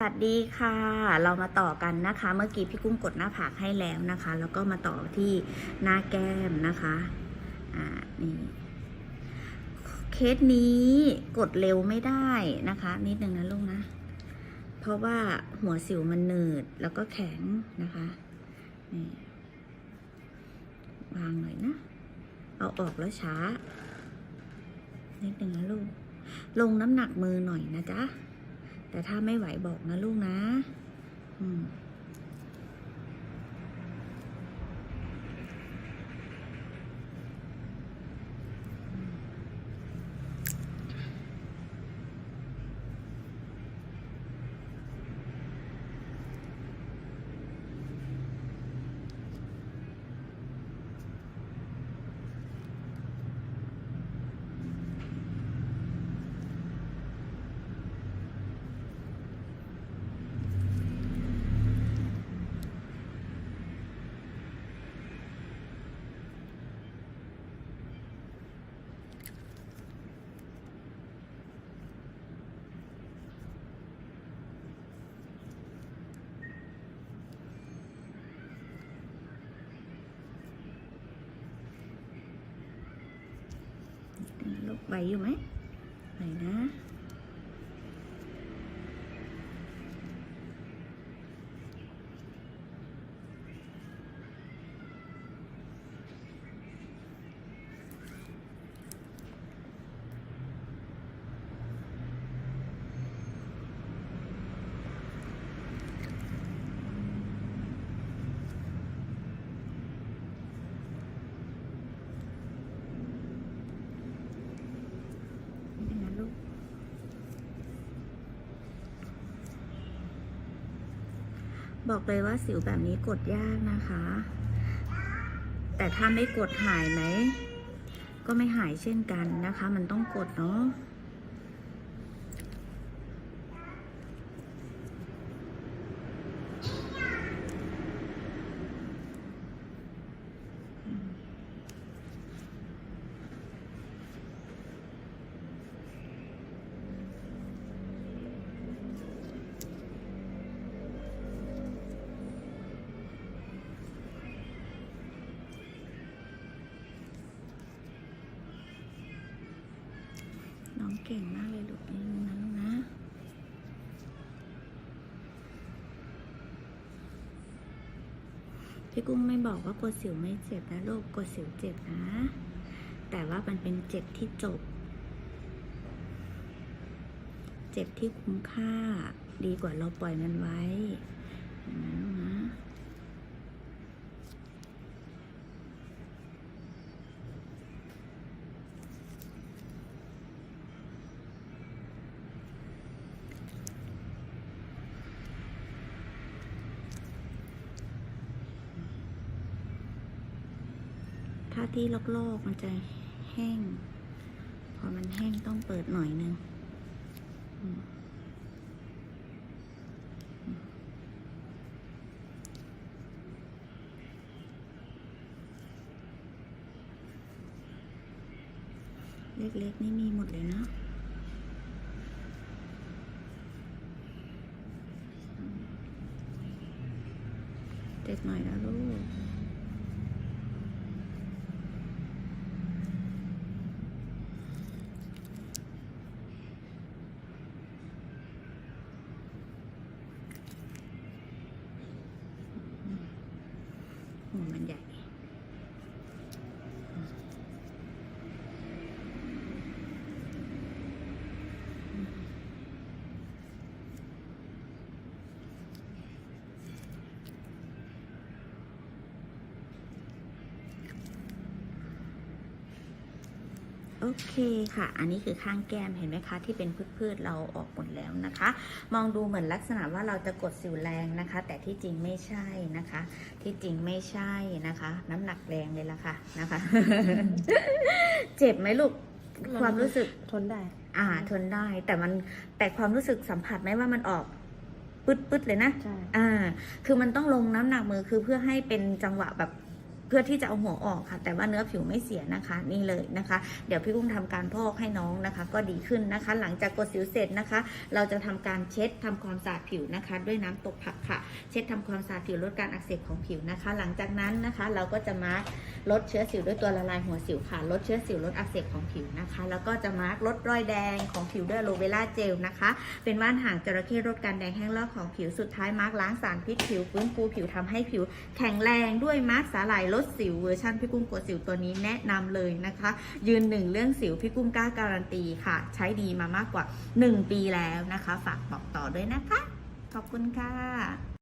สวัสดีค่ะ เรามาต่อกันนะคะ เมื่อกี้พี่กุ้งกดหน้าผากให้แล้วนะคะ แล้วก็มาต่อที่หน้าแก้มนะคะ อ่า นี่ เคสนี้กดเร็วไม่ได้นะคะ นิดนึงนะลูกนะ เพราะว่าหัวสิวมันหนืดแล้วก็แข็งนะคะ นี่ วางหน่อยนะ เอาออกแล้วช้า นิดนึงนะลูก ลงน้ำหนักมือหน่อยนะจ๊ะ แต่ถ้าไม่ไหวบอกนะลูกนะ อืม ลูกไหวอยู่ไหมไหวนะ บอกเลยว่าสิวแบบนี้กดยากนะคะ แต่ถ้าไม่กดหายไหม ก็ไม่หายเช่นกันนะคะ มันต้องกดเนาะ เก่งมากเลยลูกนี่นะลูกนะ พี่กุ้งไม่บอกว่ากดสิวไม่เจ็บนะลูกกดสิวเจ็บนะ แต่ว่ามันเป็นเจ็บที่จบ เจ็บที่คุ้มค่า ดีกว่าเราปล่อยมันไว้นะลูกนะ ถ้าที่ลอกๆมันจะแห้ง พอมันแห้งต้องเปิดหน่อยนึงเล็กๆ นี่มีหมดเลยนะเจ็บหน่อยนะลูก มันใหญ่ โอเคค่ะ อันนี้คือข้างแก้มเห็นไหมคะ ที่เป็นพืชๆเราออกหมดแล้วนะคะ มองดูเหมือนลักษณะว่าเราจะกดสิวแรงนะคะ แต่ที่จริงไม่ใช่นะคะ ที่จริงไม่ใช่นะคะ น้ำหนักแรงเลยละค่ะนะคะ เจ็บไหมลูกความรู้สึกทนได้ อ่า ทนได้ แต่มันแต่ความรู้สึกสัมผัสไหมว่ามันออกปึ๊ดๆเลยนะใช่อ่า คือมันต้องลงน้ำหนักมือคือเพื่อให้เป็นจังหวะแบบ เพื่อที่จะเอาหัวออกค่ะ แต่ว่าเนื้อผิวไม่เสียนะคะ นี่เลยนะคะ เดี๋ยวพี่กุ้งทำการพอกให้น้องนะคะ ก็ดีขึ้นนะคะ หลังจากกดสิวเสร็จนะคะ เราจะทำการเช็ดทำความสะอาดผิวนะคะ ด้วยน้ำตกผักค่ะ เช็ดทำความสะอาดผิวลดการอักเสบของผิวนะคะ หลังจากนั้นนะคะ เราก็จะมาร์ลดเชื้อสิวด้วยตัวละลายหัวสิวค่ะ ลดเชื้อสิวลดอักเสบของผิวนะคะ แล้วก็จะมาร์ลดรอยแดงของผิวด้วยโลเวล่าเจลนะคะ เป็นว่านหางจระเข้ลดการแดงแห้งลอกของผิวสุดท้ายมาร์กล้างสารพิษผิวฟื้นฟูผิวทำให้ผิว แข็งแรงด้วยมาร์กสาหร่ายลดดสิวเวอร์ชันพี่กุ้งกดสิวตัวนี้แนะนำเลยนะคะ ยืนหนึ่งเรื่องสิวพี่กุ้งกล้าการันตีค่ะ ใช้ดีมามากกว่า 1 ปีแล้วนะคะ ฝากบอกต่อด้วยนะคะ ขอบคุณค่ะ